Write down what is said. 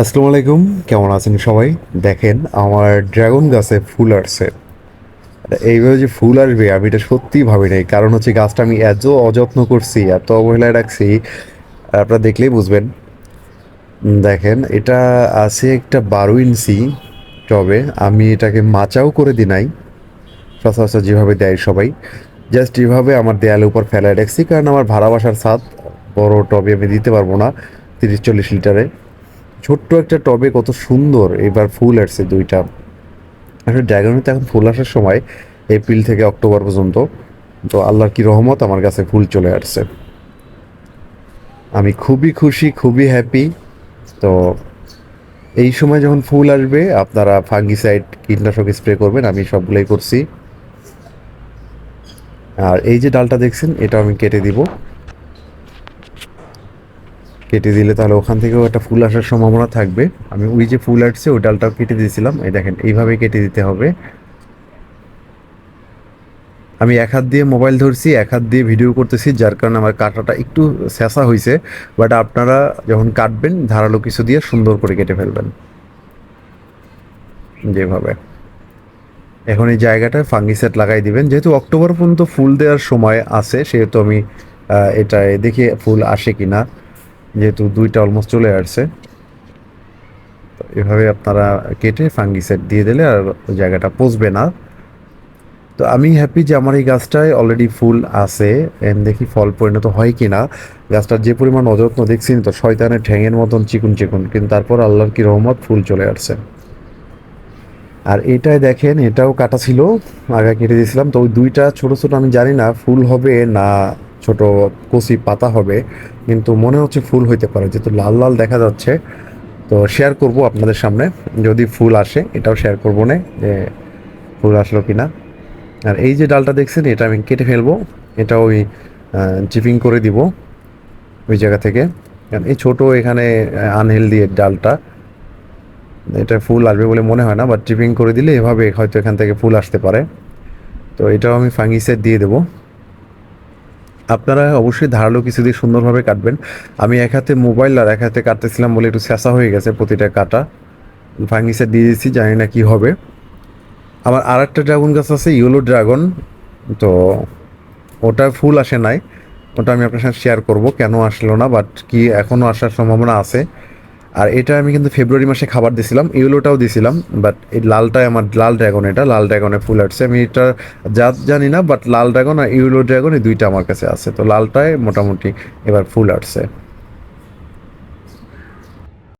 আসসালামু আলাইকুম, কেমন আছেন সবাই? দেখেন, আমার ড্রাগন গাছে ফুল আসছে। এইভাবে যে ফুল আসবে, আমি এটা সত্যিই ভাবি নাই। কারণ হচ্ছে গাছটা আমি এত অযত্ন করছি, এত অবহেলায় রাখছি, আপনারা দেখলেই বুঝবেন। দেখেন, এটা আছে একটা বারো ইঞ্চি টবে। আমি এটাকে মাচাও করে দিই নাই। সচরাচর যেভাবে দেয় সবাই। জাস্ট এভাবে আমার দেয়ালের উপর ফেলায় রাখছি, কারণ আমার ভাড়া বাসার ছাদ বড় টবে আমি দিতে পারব না, তিরিশ চল্লিশ লিটারে। ছোট্ট একটা টবে কত সুন্দর এবার ফুল আসছে দুইটা। আসলে ড্রাগনের তো এখন ফুল আসার সময় এপ্রিল থেকে অক্টোবর পর্যন্ত। তো আল্লাহর কি রহমত, আমার কাছে ফুল চলে আসছে। আমি খুবই খুশি, খুবই হ্যাপি তো এই সময় যখন ফুল আসবে, আপনারা ফাঙ্গিসাইড কীটনাশক স্প্রে করবেন, আমি সবগুলোই করছি। আর এই যে ডালটা দেখছেন এটা আমি কেটে দিব। কেটে দিলে তাহলে ওখান থেকেও একটা ফুল আসার সম্ভাবনা থাকবে। আমি ওই যে ফুল আসছে ওই ডালটাও কেটে দিয়েছিলাম। এই দেখেন এইভাবে কেটে দিতে হবে। আমি এক হাত দিয়ে মোবাইল ধরছি এক হাত দিয়ে ভিডিও করতেছি যার কারণে আমার কাটাটা একটু স্যাঁচা হয়েছে। বাট আপনারা যখন কাটবেন ধারালো কিছু দিয়ে সুন্দর করে কেটে ফেলবেন। যেভাবে। এখন এই জায়গাটায় ফাঙ্গিসাইড লাগাই দিবেন। যেহেতু অক্টোবর পর্যন্ত ফুল দেওয়ার সময় আছে সেহেতু আমি আহ, এটা দেখি ফুল আসে কিনা। যেহেতু দুইটা অলমোস্ট চলে আসছে, তো এভাবে আপনারা কেটে ফাঙ্গিসাইড দিয়ে দিলে আর ওই জায়গাটা পচবে না। তো আমি হ্যাপি যে আমার এই গাছটায় অলরেডি ফুল আছে এন্ড দেখি ফল পরিণত হয় কি না গাছটার যে পরিমাণ অযত্ন দেখছি তো শয়তানের ঠ্যাঙের মতন চিকুন চিকুন, কিন্তু তারপর আল্লাহর কি রহমত ফুল চলে আসছে। আর এটাই দেখেন, এটাও কাটা ছিল আগে কেটে দিয়েছিলাম, তো ওই দুইটা ছোট ছোট আমি জানি না, ফুল হবে না। ছোট কচি পাতা হবে, কিন্তু মনে হচ্ছে ফুল হইতে পারে, যেহেতু লাল লাল দেখা যাচ্ছে। তো শেয়ার করব আপনাদের সামনে, যদি ফুল আসে, এটাও শেয়ার করব না, যে ফুল আসলো কিনা। আর এই যে ডালটা দেখছেন, এটা আমি কেটে ফেলব, এটা ওই চিপিং করে দিব ওই জায়গা থেকে। কারণ এই ছোট এখানে আনহেলদি ডালটা, এটা ফুল আসবে বলে মনে হয় না বাট চিপিং করে দিলে এভাবে হয়তো এখান থেকে ফুল আসতে পারে। তো এটাও আমি ফাঙ্গিসাইড দিয়ে দেবো। আপনারা অবশ্যই ধারালো কিছু দিয়ে সুন্দরভাবে কাটবেন। আমি এক হাতে মোবাইল আর এক হাতে কাটতেছিলাম বলে একটু শেষা হয়ে গেছে প্রতিটা কাটা। ফাঙ্গিসাইড দিয়ে দিয়েছি, জানি না কী হবে। আমার আর একটা ড্রাগন গাছ আছে, ইয়েলো ড্রাগন। তো ওটা ফুল আসে নাই। ওটা আমি আপনার সাথে শেয়ার করব, কেন আসলো না বাট কি এখনও আসার সম্ভাবনা আছে। আর এটা আমি কিন্তু ফেব্রুয়ারি মাসে খাবার দিছিলাম, ইউলোটাও দিছিলাম বাট এই লালটাই আমার লাল ড্রাগন এটা, লাল ড্রাগনে ফুল আসছে। আমি এটা জাত জানি না বাট লাল ড্রাগন আর ইউলো ড্রাগন এই দুইটা আমার কাছে আছে। তো লালটায় মোটামুটি এবার ফুল আসছে।